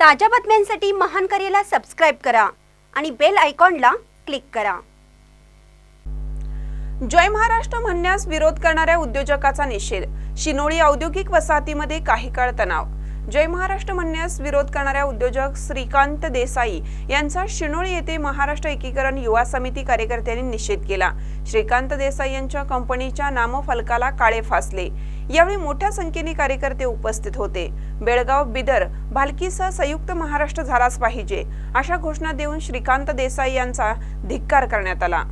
ताज्या बातम्यांसाठी महान करेला सबस्क्राईब करा आणि बेल आयकॉनला क्लिक करा. जय महाराष्ट्र म्हणण्यास विरोध करणाऱ्या उद्योजकाचा निषेध. शिनोळी औद्योगिक वसाहतीमध्ये काही काळ तणाव. जय महाराष्ट्र म्हणण्यास विरोध करणाऱ्या उद्योजक श्रीकांत देसाई यांचा शिनोळी येथे महाराष्ट्र एकीकरण युवा समिती कार्यकर्त्यांनी निषेध केला. श्रीकांत देसाई यांच्या कंपनीच्या नामफलकाला काळे फासले. यावेळी मोठ्या संख्येने कार्यकर्ते उपस्थित होते. बेळगाव बिदर भालकीसह संयुक्त महाराष्ट्र झालाच पाहिजे अशा घोषणा देऊन श्रीकांत देसाई यांचा धिक्कार करण्यात आला.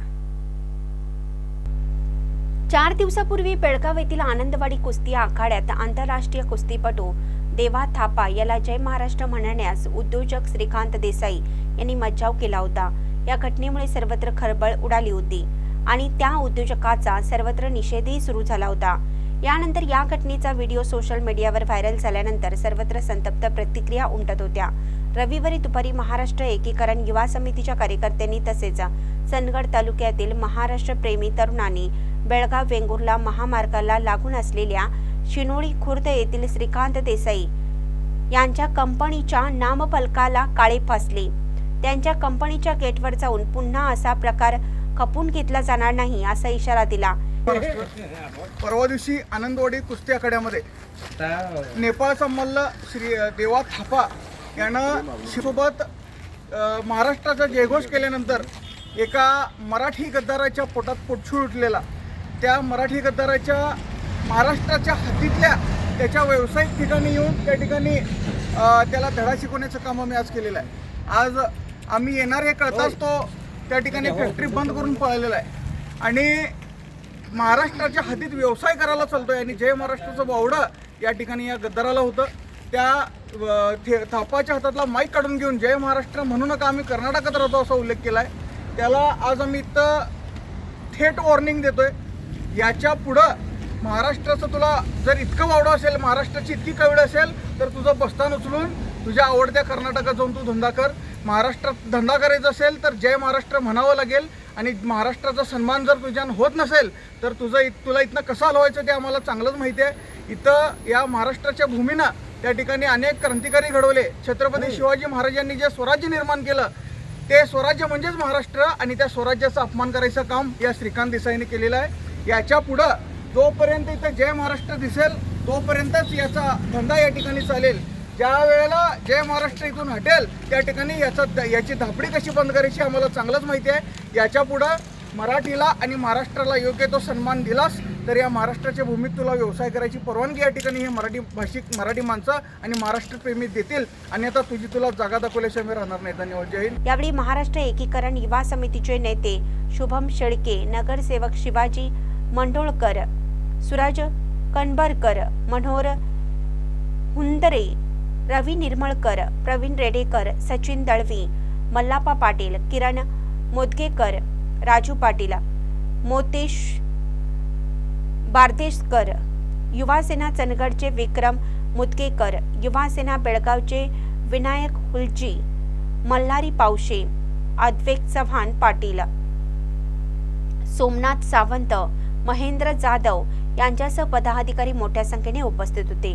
चार दिवसापूर्वी बेळगाव येथील आनंदवाडी कुस्ती आखाड्यात आंतरराष्ट्रीय कुस्तीपटू देवा थापा याला जय महाराष्ट्र म्हणण्यास उद्योजक श्रीकांत देसाई यांनी मज्जाव केला होता. या घटनेमुळे सर्वत्र खळबळ उडाली होती आणि त्या उद्योजकाचा सर्वत्र निषेधही सुरू झाला होता. यानंतर या घटनेचा व्हिडिओ सोशल मीडियावर व्हायरल झाल्यानंतर सर्वत्र संतप्त प्रतिक्रिया उमटत होत्या. रविवारी दुपारी महाराष्ट्र एकीकरण युवा समितीच्या कार्यकर्त्यांनी तसेच चंदगड तालुक्यातील महाराष्ट्र प्रेमी तरुणांनी बेळगाव वेंगुर्ला महामार्गाला लागून असलेल्या शिनोळी खुर्द येथील श्रीकांत देसाई यांच्या कंपनीच्या नामफलकाला काळे फासले. त्यांच्या कंपनीच्या गेटवर जाऊन पुन्हा असा प्रकार खपून घेतला जाणार नाही असा इशारा दिला. परवा दिवशी आनंदवाडी कुस्ती आखाड्यामध्ये नेपाळचा मल्ल श्री देवा थापा यानं सोबत महाराष्ट्राचा जयघोष केल्यानंतर एका मराठी गद्दाराच्या पोटात पोटछूळ उठलेला. त्या मराठी गद्दाराच्या महाराष्ट्राच्या हातीतल्या त्याच्या व्यावसायिक ठिकाणी येऊन त्या ठिकाणी त्याला धडा शिकवण्याचं काम आम्ही आज केलेलं आहे. आज आम्ही येणार हे कळताच तो त्या ठिकाणी फॅक्टरी बंद करून पळालेला आहे. आणि महाराष्ट्राच्या हद्दीत व्यवसाय करायला चालतोय आणि जय महाराष्ट्राचं बावडं या ठिकाणी या गद्दाराला होतं. त्या थे- थापाच्या हातातला माईक काढून घेऊन जय महाराष्ट्र म्हणू नका आम्ही कर्नाटकात राहतो असा उल्लेख केला आहे त्याला आज आम्ही इथं थेट वॉर्निंग देतोय. याच्या पुढं महाराष्ट्राचं तुला जर इतकं वावडं असेल महाराष्ट्राची इतकी कवड असेल तर तुझं बस्तान उचलून तुझ्या आवडत्या कर्नाटकात जाऊन तू धंदा कर. महाराष्ट्रात धंदा करायचा असेल तर जय महाराष्ट्र म्हणावं लागेल. आणि महाराष्ट्राचा सन्मान जर तुझ्यानं होत नसेल तर तुझं इत तुला इथनं कसं हलवायचं ते आम्हाला चांगलंच माहिती आहे. इथं या महाराष्ट्राच्या भूमीनं त्या ठिकाणी अनेक क्रांतिकारी घडवले. छत्रपती शिवाजी महाराजांनी जे स्वराज्य निर्माण केलं ते स्वराज्य म्हणजेच महाराष्ट्र आणि त्या स्वराज्याचा अपमान करायचं काम या श्रीकांत देसाईने केलेलं आहे. याच्या पुढं जोपर्यंत इथं जय महाराष्ट्र दिसेल तोपर्यंतच याचा धंदा या ठिकाणी चालेल. ज्या वेळेला जय महाराष्ट्र इथून हटेल त्या ठिकाणी याचा याची धापडी कशी बंद करायची आम्हाला चांगलंच माहिती आहे. याच्या पुढं मराठीला आणि महाराष्ट्राला योग्य तो सन्मान दिलास तर या महाराष्ट्राच्या भूमीत तुला व्यवसाय करायची परवानगी या ठिकाणी हे मराठी भाषिक मराठी माणसं आणि महाराष्ट्र प्रेमी देतील. आणि आता तुझी तुला जागा दाखवल्याशिवाय मी राहणार नाही. धन्यवाद. जय हिंद. यावेळी महाराष्ट्र एकीकरण युवा समितीचे नेते शुभम शेळके नगरसेवक शिवाजी मंडोळकर सुराज कणबरकर मनोहर हुंदरे रवी निर्मळकर प्रवीण रेडेकर सचिन दळवी मल्लापा पाटील किरण मोदगेकर राजू पाटील मोतेश बारदेशकर युवासेना चंदगडचे विक्रम मुदगेकर युवासेना बेळगावचे विनायक हुलजी मल्हारी पावशे अद्वेक चव्हाण पाटील सोमनाथ सावंत महेंद्र जाधव यांच्यासह पदाधिकारी मोठ्या संख्येने उपस्थित होते.